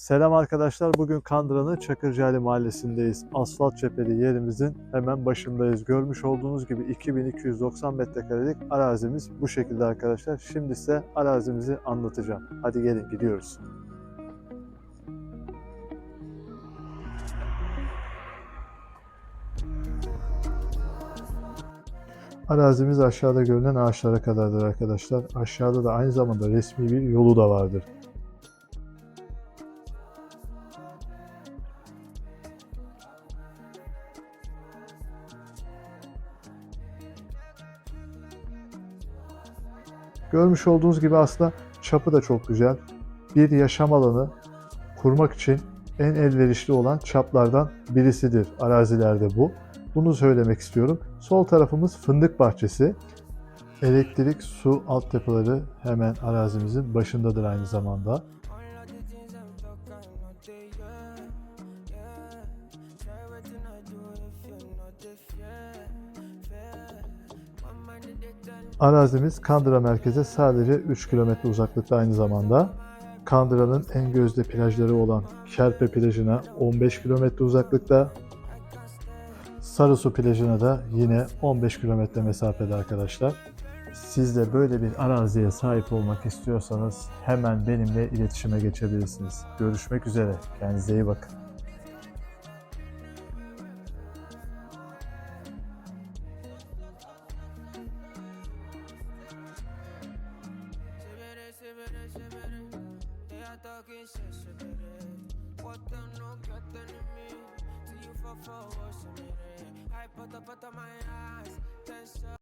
Selam arkadaşlar. Bugün Kandıra'nın Çakırcaali Mahallesi'ndeyiz. Asfalt cepheli yerimizin hemen başındayız. Görmüş olduğunuz gibi 2290 metrekarelik arazimiz bu şekilde arkadaşlar. Şimdi size arazimizi anlatacağım. Hadi gelin gidiyoruz. Arazimiz aşağıda görünen ağaçlara kadardır arkadaşlar. Aşağıda da aynı zamanda resmi bir yolu da vardır. Görmüş olduğunuz gibi aslında çapı da çok güzel. Bir yaşam alanı kurmak için en elverişli olan çaplardan birisidir arazilerde bu. Bunu söylemek istiyorum. Sol tarafımız fındık bahçesi. Elektrik, su altyapıları hemen arazimizin başındadır aynı zamanda. Arazimiz Kandıra merkeze sadece 3 kilometre uzaklıkta aynı zamanda. Kandıra'nın en gözde plajları olan Kerpe plajına 15 kilometre uzaklıkta. Sarısu plajına da yine 15 kilometre mesafede arkadaşlar. Siz de böyle bir araziye sahip olmak istiyorsanız hemen benimle iletişime geçebilirsiniz. Görüşmek üzere. Kendinize iyi bakın. Severe They are talking shit severe What them no get enemy Till you fall for what's in it I put up out of my eyes Tension